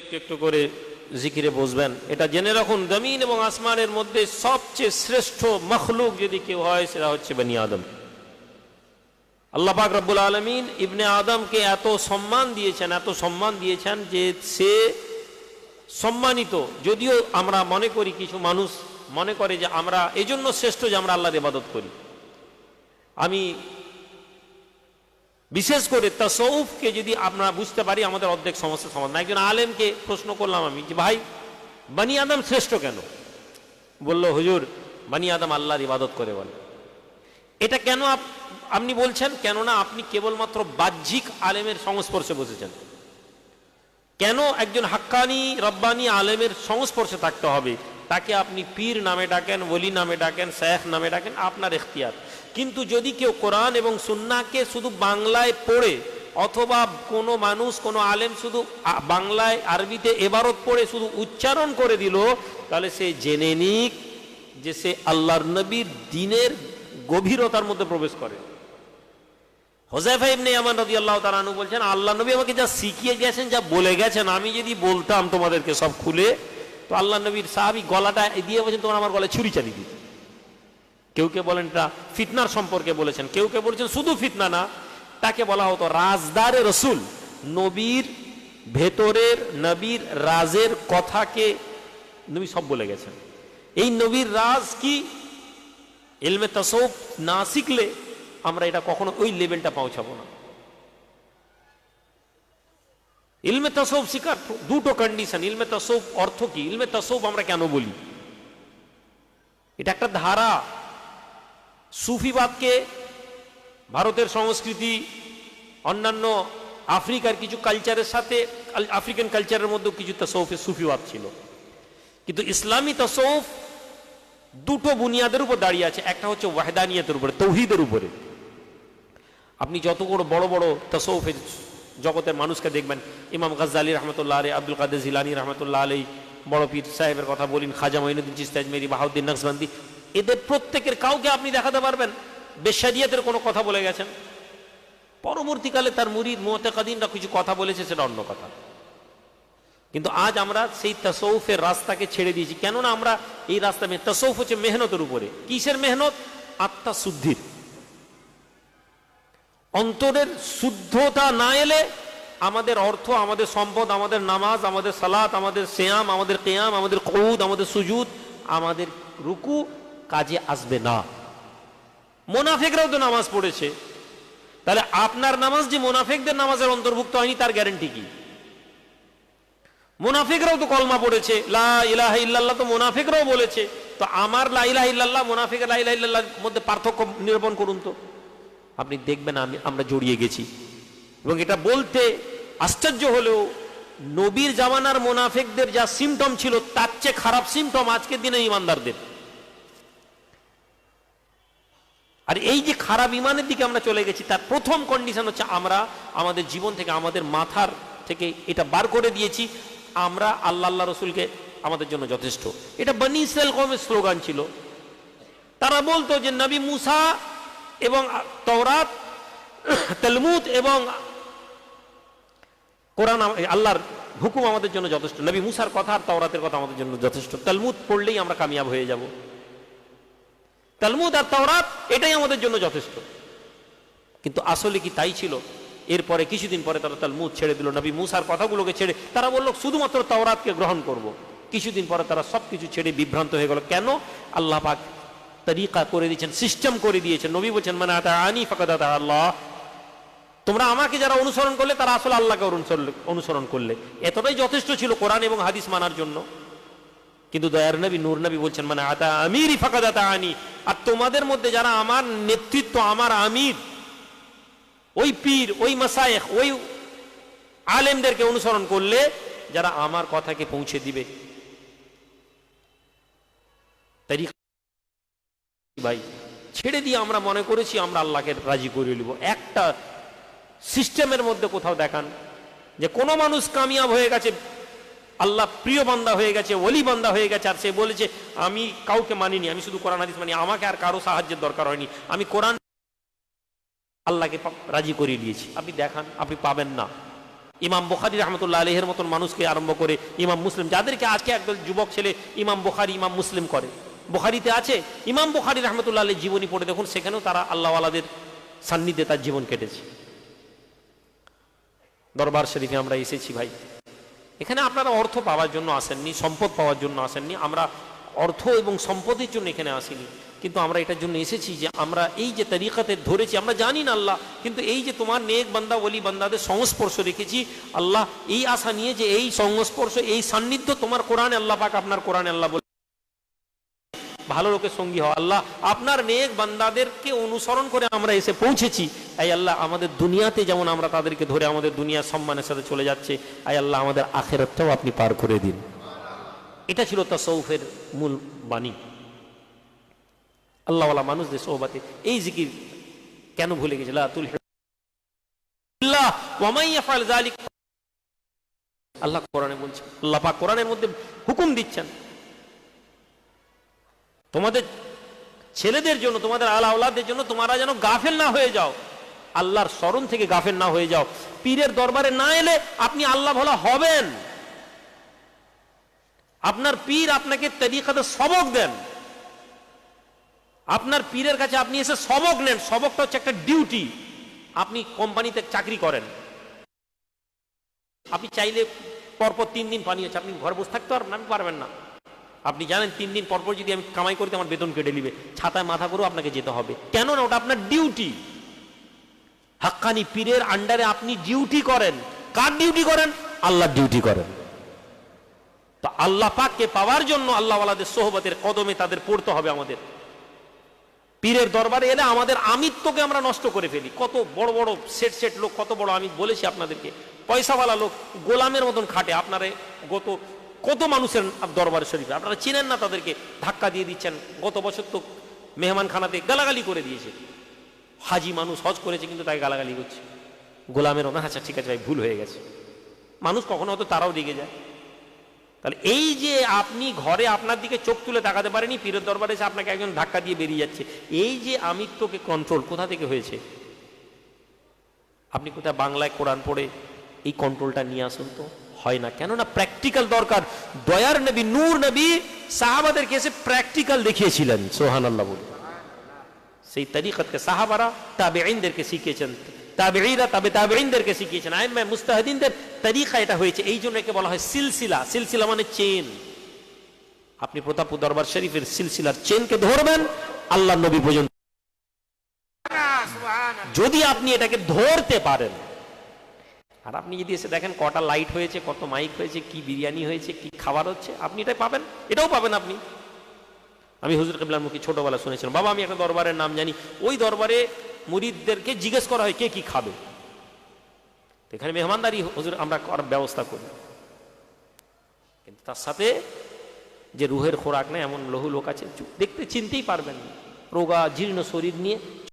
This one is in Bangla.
একটু একটু করে জিকিরে বসবেন। এটা জেনে রাখুন, জমিন এবং আসমানের মধ্যে সবচেয়ে শ্রেষ্ঠ মখলুক যদি কেউ হয়, সেটা হচ্ছে বনি আদম। আল্লাহ পাক রব্বুল আলমিন ইবনে আদমকে এত সম্মান দিয়েছেন, এত সম্মান দিয়েছেন যে সে সম্মানিত। যদিও আমরা মনে করি কিছু মানুষ মনে করে যে আমরা, এজন্য শ্রেষ্ঠ যে আমরা আল্লাহর ইবাদত করি। আমি বিশেষ করে তসৌফকে যদি আমরা বুঝতে পারি, আমাদের অর্ধেক সমস্যা সমাধান। একজন আলেমকে প্রশ্ন করলাম আমি যে, ভাই, বানি আদম শ্রেষ্ঠ কেন? বলল, হুজুর, বানি আদম আল্লাহর ইবাদত করে বলে। এটা কেন আপ- আপনি বলছেন? কেননা আপনি কেবলমাত্র বাহ্যিক আলেমের সংস্পর্শে বসেছেন। কেন একজন হাক্কানি, রব্বানি আলেমের সংস্পর্শে থাকতে হবে? তাকে আপনি পীর নামে ডাকেন, ওলি নামে ডাকেন, শেখ নামে ডাকেন, আপনার এখতিয়ার। কিন্তু যদি কেউ কোরআন এবং সুন্নাকে শুধু বাংলায় পড়ে, অথবা কোনো মানুষ, কোনো আলেম শুধু বাংলায় আরবিতে এবারত পড়ে শুধু উচ্চারণ করে দিল, তাহলে সে জেনে নিক যে সে আল্লাহর নবীর দিনের গভীরতার মধ্যে প্রবেশ করে। হোজাইফা ইবনে ইয়ামান রাদিয়াল্লাহু তাআলা আনহু বলছেন, আল্লাহ নবী আমাকে যা শিখিয়ে গেছেন, যা বলে গেছেন, আমি যদি বলতাম তোমাদেরকে সব খুলে তো আল্লাহ নবীর সাহাবী গলাটা দিয়ে বলছেন, তোমার আমার গলায় ছুরি চালিয়ে দিত। কেউ কে বলেন, এটা ফিতনার সম্পর্কে বলেছেন। কেউ কে বলেছেন, শুধু ফিতনা না। তাকে বলা হতো রাজদারে রসুল। নবীর ভেতরের, নবীর রাজের কথাকে নবী সব বলে গেছেন। এই নবীর রাজ কি? এলমে তসৌফ না শিখলে আমরা এটা কখনো ওই লেভেলটা পৌঁছাবো না। ইলমে তসৌফ শিকার, দুটো কন্ডিশন ইলমে তসৌফ অর্থ কি? ইলমে তসৌফ আমরা কেন বলি? এটা একটা ধারা। সুফিবাদকে ভারতের সংস্কৃতি, অন্যান্য আফ্রিকার কিছু কালচারের সাথে আফ্রিকান কালচারের মধ্যেও কিছু তসৌফে সুফিবাদ ছিল। কিন্তু ইসলামী তসৌফ দুটো বুনিয়াদের উপর দাঁড়িয়ে আছে। একটা হচ্ছে ওয়াহদানিয়তের উপরে, তৌহিদের উপরে। আপনি যত বড় বড় বড় তসৌফের জগতের মানুষকে দেখবেন। ইমাম গাজ্জালি রহমতুল্লাহ আলী আব্দুল কাদের জিলানি রহমতুল্লাহ আলী বড় পীর সাহেবের কথা বলিন, খাজা মঈনুদ্দিন চিস্তাজ মেরি, বাহাউদ্দিন নকশবন্দি এদের প্রত্যেকের কাউকে আপনি দেখাতে পারবেন। বেশারিয়াতের কোনো কথা বলে গেছেন। পরবর্তীকালে তার মুরিদ, মোতেকাদিনরা কিছু কথা বলেছে, সেটা অন্য কথা। কিন্তু আজ আমরা সেই তসৌফের রাস্তাকে ছেড়ে দিয়েছি। কেননা আমরা এই রাস্তা তসৌফ হচ্ছে মেহনতের উপরে। কিসের মেহনত? আত্মা শুদ্ধির অন্তরের শুদ্ধতা না এলে আমাদের অর্থ, আমাদের সম্পদ, আমাদের নামাজ, আমাদের সালাত, আমাদের শ্যাম আমাদের কেয়াম, আমাদের কৌদ আমাদের সুজুদ, আমাদের রুকু কাজে আসবে না। মোনাফেকরাও তো নামাজ পড়েছে। তাহলে আপনার নামাজ যে মোনাফেকদের নামাজের অন্তর্ভুক্ত হয়নি, তার গ্যারেন্টি কি? মোনাফিকরাও তো কলমা পড়েছে, লা ইলাহা ইল্লাল্লাহ তো মোনাফিকরাও বলেছে। তো আমার লা ইলাহা ইল্লাল্লাহ মোনাফিক লা ইল্লাল্লাহর মধ্যে পার্থক্য নিরূপণ করুন তো। আপনি দেখবেন আমি, আমরা জড়িয়ে গেছি। এবং এটা বলতে আশ্চর্য হলেও নবীর জামানার মোনাফেকদের যা সিমটম ছিল, তার চেয়ে খারাপ সিমটম আজকের দিনে ইমানদারদের। আর এই যে খারাপ ইমানের দিকে আমরা চলে গেছি, তার প্রথম কন্ডিশন হচ্ছে আমরা, আমাদের জীবন থেকে, আমাদের মাথার থেকে এটা বার করে দিয়েছি, আমরা আল্লাহ আল্লাহ রসুলকে আমাদের জন্য যথেষ্ট। এটা বনি ইসরায়েল কমের স্লোগান ছিল। তারা বলতো যে, নবী মুসা এবং তওরাত, তেলমুদ এবং কোরআন আল্লাহর হুকুম আমাদের জন্য যথেষ্ট। নবী মুসার কথা আর তওরাতের কথা আমাদের জন্য যথেষ্ট। তেলমুদ পড়লেই আমরা কামিয়াব হয়ে যাব। তালমুদ আর তাওরাত, এটাই আমাদের জন্য যথেষ্ট। কিন্তু আসলে কি তাই ছিল? এরপরে কিছুদিন পরে তারা তালমুদ ছেড়ে দিল। নবী মুসার কথাগুলোকে ছেড়ে তারা বলল, শুধুমাত্র তাওরাতকে গ্রহণ করব। কিছুদিন পরে তারা সব কিছু ছেড়ে বিভ্রান্ত হয়ে গেল। কেন? আল্লাহ পাক তরিকা করে দিয়েছেন সিস্টেম করে দিয়েছেন। নবী বলছেন মানে আতা আনি আতা আল্লাহ। তোমরা আমাকে যারা অনুসরণ করলে, তারা আসলে আল্লাহকে অনুসরণ- অনুসরণ করলে। এতটাই যথেষ্ট ছিল কোরআন এবং হাদিস মানার জন্য। কিন্তু দয়ার নবী, নূর নবী বলছেন মানে আতা আমিরই ফাঁকা দাতা আনি। আর তোমাদের মধ্যে যারা আমার নেতৃত্ব, আমার আমির, ওই পীর, ওই মাসায়েখ, ওই আলেমদেরকে অনুসরণ করলে যারা আমার কথাকে পৌঁছে দিবে। তারিখ ভাই, ছেড়ে দিয়ে আমরা মনে করেছি আমরা আল্লাহকে রাজি করে নিব। একটা সিস্টেমের মধ্যে কোথাও দেখান, যে কোনো মানুষ কামিয়াব হয়ে গেছে, আল্লাহ প্রিয় বান্দা হয়ে গেছে, ওলি বান্দা হয়ে গেছে, আর সে বলেছে, আমি কাউকে মানিনি, আমি শুধু কোরআন হাদিস মানি, আমাকে আর কারও সাহায্যের দরকার হয়নি। আমি কোরআন আল্লাহকে রাজি করিয়ে দিয়েছি। আপনি দেখান, আপনি পাবেন না। ইমাম বুখারি রহমতুল্লাহ আলহের মতন মানুষকে আরম্ভ করে ইমাম মুসলিম, যাদেরকে আজকে একদল যুবক ছেলে ইমাম বুখারি, ইমাম মুসলিম করে। বুখারিতে আছে, ইমাম বুখারি রহমতুল্লাহ আলের জীবনী পড়ে দেখুন, সেখানেও তারা আল্লাহওয়ালাদের সান্নিধ্যে তার জীবন কেটেছে। দরবার শরীফে আমরা এসেছি ভাই। এখানে আপনারা অর্থ পাওয়ার জন্য আসেননি, সম্পদ পাওয়ার জন্য আসেননি, আমরা অর্থ এবং সম্পদের জন্য এখানে আসিনি। কিন্তু আমরা এটার জন্য এসেছি যে আমরা এই যে তরিকাতে ধরেছি, আমরা জানি না আল্লাহ, কিন্তু এই যে তোমার নেক বান্দা, ওলি বান্দাদের সংস্পর্শ রেখেছি, আল্লাহ এই আশা নিয়ে যে এই সংস্পর্শ, এই সান্নিধ্য তোমার কোরআনে আল্লাহ পাক আপনার কোরআনে আল্লাহ বলে ভালো লোকের সঙ্গী হওয়া। আল্লাহ আপনার নেক বান্দাদেরকে অনুসরণ করে আমরা এসে পৌঁছেছি। আই আল্লাহ, আমাদের দুনিয়াতে যেমন আমরা তাদেরকে ধরে আমাদের দুনিয়া সম্মানের সাথে চলে যাচ্ছে, আই আল্লাহ, আমাদের আখেরাতটাও আপনি পার করে দিন। এটা ছিল তাসৌফের মূল বাণী। আল্লাহওয়ালা মানুষদের সোহবাতে এই জিকির কেন ভুলে গেছে? লা তুল আল্লাহ কোরআনে বলছে, আল্লাহ কোরআনের মধ্যে হুকুম দিচ্ছেন। তোমাদের ছেলেদের জন্য, তোমাদের আলা আওলাদের জন্য তোমরা যেন গাফেল না হয়ে যাও। আল্লাহর স্মরণ থেকে গাফেল না হয়ে যাও। পীরের দরবারে না এলে আপনি আল্লাহ ভোলা হবেন। আপনার পীর আপনাকে তরিকাতে সবক দেন। আপনার পীরের কাছে আপনি এসে সবক নেন। সবকটা হচ্ছে একটা ডিউটি। আপনি কোম্পানিতে চাকরি করেন। আপনি চাইলে পরপর তিন দিন পানি হচ্ছে আপনি ঘর বসে থাকতে পারবেন আপনি পারবেন না। আপনি জানেন তিন দিন পরপর যদি আমি কামাই করতে আমার বেতন কেটে নিবে, ছাতায় মাথা করেও আপনাকে যেতে হবে। কেন না ওটা আপনার ডিউটি হাক্কানি পীরের আন্ডারে আপনি ডিউটি করেন। কার ডিউটি করেন? আল্লাহর ডিউটি করেন। তো আল্লাহ পাককে পাওয়ার জন্য আল্লাহওয়ালাদের সোহবতের কদমে তাদের পড়তে হবে আমাদের। পীরের দরবারে এলে আমাদের আমিত্বকে আমরা নষ্ট করে ফেলি। কত বড় বড় সেট সেট লোক, কত বড় আমি বলেছি আপনাদেরকে। পয়সাওয়ালা লোক গোলামের মতন খাটে। আপনারে গত কত মানুষের দরবারে শরীফে আপনারা চিনেন না তাদেরকে ধাক্কা দিয়ে দিচ্ছেন। গত বছর তো মেহমান খানাতে গালাগালি করে দিয়েছে। হাজি মানুষ হজ করেছে কিন্তু তাকে গালাগালি করছে। গোলামের মতন আচ্ছা ঠিক আছে ভাই, ভুল হয়ে গেছে। মানুষ কখনো হয়তো তারাও দিকে যায়। তাহলে এই যে আপনি ঘরে আপনার দিকে চোখ তুলে তাকাতে পারেনি, পীরের দরবারে এসে আপনাকে একজন ধাক্কা দিয়ে বেরিয়ে যাচ্ছে। এই যে আমিত্বকে কন্ট্রোল কোথা থেকে হয়েছে? আপনি কোথায় বাংলায় কোরআন পড়ে, এই কন্ট্রোলটা নিয়ে আসুন তো। হয় না। কেননা প্র্যাকটিক্যাল দরকার। দয়ার নবী নূর নবী সাহাবাদেরকে এসে প্র্যাকটিক্যাল দেখিয়েছিলেন। সোহান আল্লাহ বলে। সেই তরিকতকে সাহাবারা তাবে আইনদেরকে শিখিয়েছেন। তাবেঈরা তাবে তাবেঈনদেরকে শিখিয়েছেন। আইম্মা মুস্তাহিদিনদের তরিকা এটা হয়েছে। এই জন্য একে বলা হয় সিলসিলা। সিলসিলা মানে চেন আপনি প্রতাপপুর দরবার শরীফের সিলসিলার চেনকে ধরবেন আল্লাহ নবী পর্যন্ত যদি আপনি এটাকে ধরতে পারেন আর আপনি যদি এসে দেখেন কটা লাইট হয়েছে, কত মাইক হয়েছে, কি বিরিয়ানি হয়েছে, কি খাবার হচ্ছে, আপনি এটাই পাবেন, এটাও পাবেন আপনি। আমি হুজুর কেবলার মুখে ছোটবেলা শুনেছিলাম, বাবা আমি একটা দরবারের নাম জানি, ওই দরবারে মুরিদদেরকে জিজ্ঞেস করা হয়, কে কি খাবে? এখানে মেহমানদারি, হুজুর, আমরা করার ব্যবস্থা করি। কিন্তু তার সাথে যে রুহের খোরাক নেই এমন লহু লোক আছে, দেখতে চিনতেই পারবেন রোগা, জীর্ণ শরীর নিয়ে